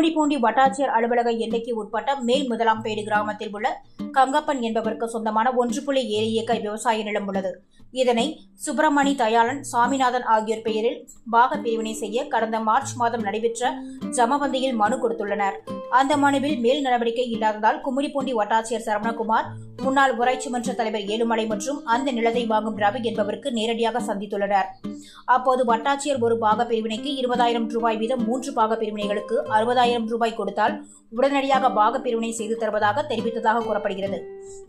கும்மிடிப்பூண்டி வட்டாட்சியர் அலுவலக எல்லைக்கு உட்பட்ட மேல் முதலாம்பேடு கிராமத்தில் உள்ள கங்கப்பன் என்பவருக்கு சொந்தமான ஒன்று புள்ளி ஏழு ஏக்கர் விவசாய நிலம் உள்ளது. இதனை சுப்பிரமணி தயாளன் சாமிநாதன் ஆகியோர் பெயரில் பாக பிரிவினை செய்ய கடந்த மார்ச் மாதம் நடைபெற்ற ஜமபந்தியில் மனு கொடுத்துள்ளனர். அந்த மனுவில் மேல் நடவடிக்கை இல்லாததால் கும்மிடிப்பூண்டி வட்டாட்சியர் சரவணகுமார் முன்னாள் ஊராட்சி மன்ற தலைவர் ஏழுமலை மற்றும் அந்த நிலத்தை வாங்கும் ரவி என்பவருக்கு நேரடியாக சந்தித்துள்ளனர். அப்போது வட்டாட்சியர் ஒரு பாக பிரிவினைக்கு இருபதாயிரம் ரூபாய் வீதம் மூன்று பாக பிரிவினைகளுக்கு அறுபதாயிரம் ரூபாய் கொடுத்தால் உடனடியாக பாக பிரிவினை செய்து தருவதாக தெரிவித்ததாக கூறப்படுகிறது.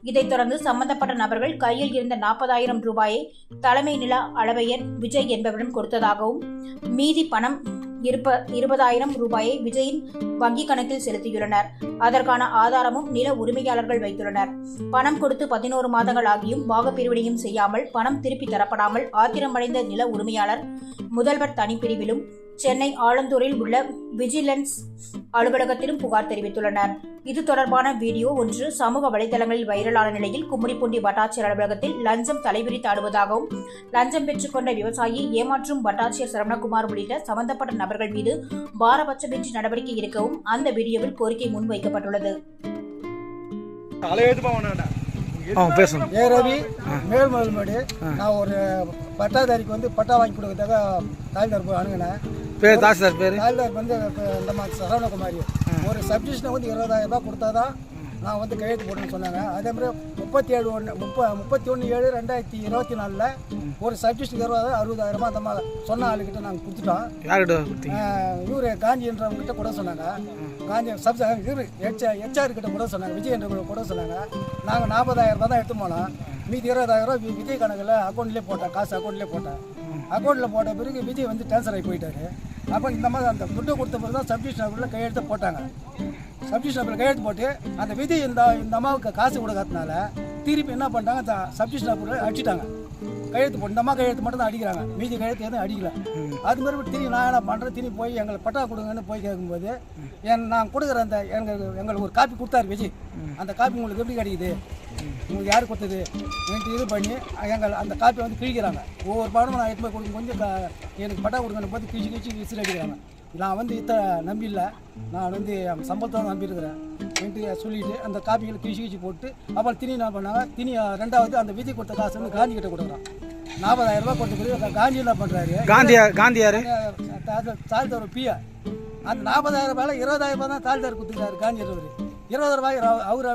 இதைத் தொடர்ந்து சம்பந்தப்பட்ட நபர்கள் கையில் இருந்த நாற்பதாயிரம் ரூபாயை தலைமை நில அளவையர் விஜய் என்பவரிடம் கொடுத்ததாகவும் மீதி பணம் இருப்ப இருபதாயிரம் ரூபாயை விஜயின் வங்கி கணக்கில் செலுத்தியுள்ளனர். அதற்கான ஆதாரமும் நில உரிமையாளர்கள் வைத்துள்ளனர். பணம் கொடுத்து பதினோரு மாதங்கள் ஆகியும் பாகப்பிரிவினையும் செய்யாமல் பணம் திருப்பி தரப்படாமல் ஆத்திரமடைந்த நில உரிமையாளர் முதல்வர் தனிப்பிரிவிலும் சென்னை ஆலந்தூரில் உள்ள விஜிலன்ஸ் அலுவலகத்திலும் புகார் தெரிவித்துள்ளனர். இது தொடர்பான வீடியோ ஒன்று சமூக வலைதளங்களில் வைரலான நிலையில் கும்மிடிப்பூண்டி வட்டாட்சியர் அலுவலகத்தில் லஞ்சம் தலைவிரித்து ஆடுவதாகவும் லஞ்சம் பெற்றுக்கொண்ட விவசாயி ஏமாற்றும் வட்டாட்சியர் சரவணகுமார் உள்ளிட்ட சம்பந்தப்பட்ட நபர்கள் மீது பாரபட்சமின்றி நடவடிக்கை எடுக்கவும் அந்த வீடியோவில் கோரிக்கை முன்வைக்கப்பட்டுள்ளது. பேசணும் ஏ ரவி மேல்மல்மேடு நான் ஒரு பட்டாதாரிக்கு வந்து பட்டா வாங்கி கொடுக்கறதுக்காக தாய்தார் போய் அணுகினேன் பேர் தாசில்தார் பேர்? தாய்தார் வந்து மாதிரி சரவணகுமாரி. ஒரு சப்டிஷனை வந்து இருபதாயிரம் ரூபாய் கொடுத்தா தான் நான் வந்து கையெழுத்து போடணும்னு சொன்னாங்க. அதே மாதிரி முப்பத்தி ஏழு ஒன்று முப்ப முப்பத்தி ஒன்று ஏழு ரெண்டாயிரத்தி இருபத்தி நாலில் ஒரு சப்டிஷனுக்கு இருபதாயிரம் அறுபதாயிரமா அந்த மாதிரி சொன்ன ஆளுக்கிட்ட நாங்கள் கொடுத்துட்டோம். யார்கிட்ட இவர் காந்தின்றவங்ககிட்ட கூட சொன்னாங்க. காந்தி சப் இவர் ஹெச்ஆர் ஹெச்ஆர் கிட்ட கூட சொன்னாங்க. விஜய் என்ற கூட சொன்னாங்க. நாங்கள் நாற்பதாயிரம் ரூபாய் தான் எடுத்து போனோம். மீதி இருபதாயிரம் ரூபாய் வி- விஜய் கணக்கில் அக்கௌண்ட்லேயே போட்டேன். காசு அக்கௌண்ட்லேயே போட்டேன். அக்கௌண்ட்டில் போட்ட பிறகு விஜய் வந்து ட்ரான்ஸ்ஃபர் ஆகி போயிட்டாரு. அப்போ இந்த மாதிரி அந்த துட்டை கொடுத்த பிறகு தான் சப்டிஷன் நம்பரில் கையெழுத்து போட்டாங்க. சப்டிஷன் நம்பரில் கையெழுத்து போட்டு அந்த விஜய் இந்த இந்த அம்மாவுக்கு காசு கொடுக்கறதுனால திருப்பி என்ன பண்ணிட்டாங்க அந்த சப்டிஷன் நம்பரில் அடிச்சிட்டாங்க. கையெழுத்து போட்டு இந்த அம்மா கையெழுத்து மட்டும் தான் அடிக்கிறாங்க. மீதி கையெழுத்து எதுவும் அடிக்கல. அது மாதிரி திரும்பி நான் என்ன பண்ணுறேன் திரும்பி போய் எங்களுக்கு பட்டா கொடுங்கன்னு போய் கேட்கும்போது என் நான் கொடுக்குற அந்த எங்களுக்கு எங்களுக்கு ஒரு காப்பி கொடுத்தாரு விஜய். அந்த காப்பி உங்களுக்கு எப்படி கிடைக்குது? உங்களுக்கு யார் கொடுத்தது? எனக்கு இது பண்ணி எங்கள் அந்த காப்பியை வந்து கிழிக்கிறாங்க. ஒவ்வொரு பாடமும் நான் எடுத்து கொடுக்கும் கொஞ்சம் எனக்கு பட்டா கொடுங்கன்னு போது கிழிச்சு கிழிச்சு விசில் அடிக்கிறாங்க. நான் வந்து இத்த நம்பி இல்லை நான் வந்து சம்பளத்தை நம்பியிருக்கிறேன். என்று சொல்லிட்டு அந்த காப்பிகளை கிழிச்சு கிழிச்சு போட்டு அப்புறம் திணி என்ன பண்ணாங்க? திணி ரெண்டாவது அந்த விஜய் கொடுத்த காசு வந்து காந்தி கிட்ட கொடுக்குறான். நாற்பதாயிரம் ரூபாய் கொடுத்த காந்தி என்ன பண்ணுறாரு காந்தியா காந்தியார் தாழ்த்தவர் பியா அந்த நாற்பதாயிரம் ரூபாயில் இருபதாயிரம் ரூபாய் தான் தாழ்த்தார் கொடுத்துருக்காரு காந்தியவர் இருபது ரூபாய் அவர்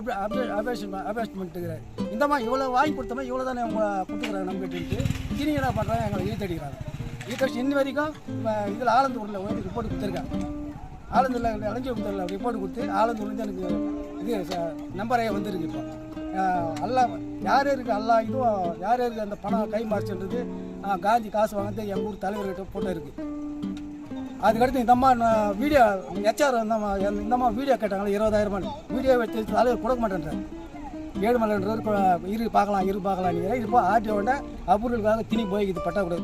அபேஷ்மெண்ட்டுக்கிறார் இந்த மாதிரி இவ்வளோ வாங்கி கொடுத்தோமே இவ்வளோ தானே அவங்க கொடுத்துக்கிறாங்க நம்ம கிட்ட இனி என்ன பண்ணுறாங்க எங்களை இழுத்தடிக்கிறாங்க இழுத்தடிச்சு இன்ன வரைக்கும் இதில் ஆலந்தூரில் போய் ரிப்போர்ட் கொடுத்துருக்காங்க. ஆலந்தூரில் அலஞ்சிபுரத்தில் ரிப்போர்ட் கொடுத்து ஆலந்தூர்லேருந்து எனக்கு இது நம்பரே வந்துருக்கு இப்போ. அல்லா யார் யாருக்கு எல்லா இதுவும் யார் யாருக்கு அந்த பணம் கை மாறிச்சுன்றது காந்தி காசு வாங்கினது எங்கள் ஊர் தலைவர்கிட்ட போட்டோ இருக்குது அதுக்கடுத்து இந்த அம்மா நான் வீடியோ ஹெச்ஆர் இந்த அம்மா வீடியோ கேட்டாங்களே இருபதாயிரம் வீடியோ வச்சு தலைவர் கொடுக்க மாட்டேன்றாரு ஏழுமலைன்றவர் கொ- இரு பார்க்கலாம் இரு பார்க்கலாம் நீங்கள் இப்போ ஆர்டிஓட அப்ரூவலுக்காக திணி போய் இது பட்டா கூட.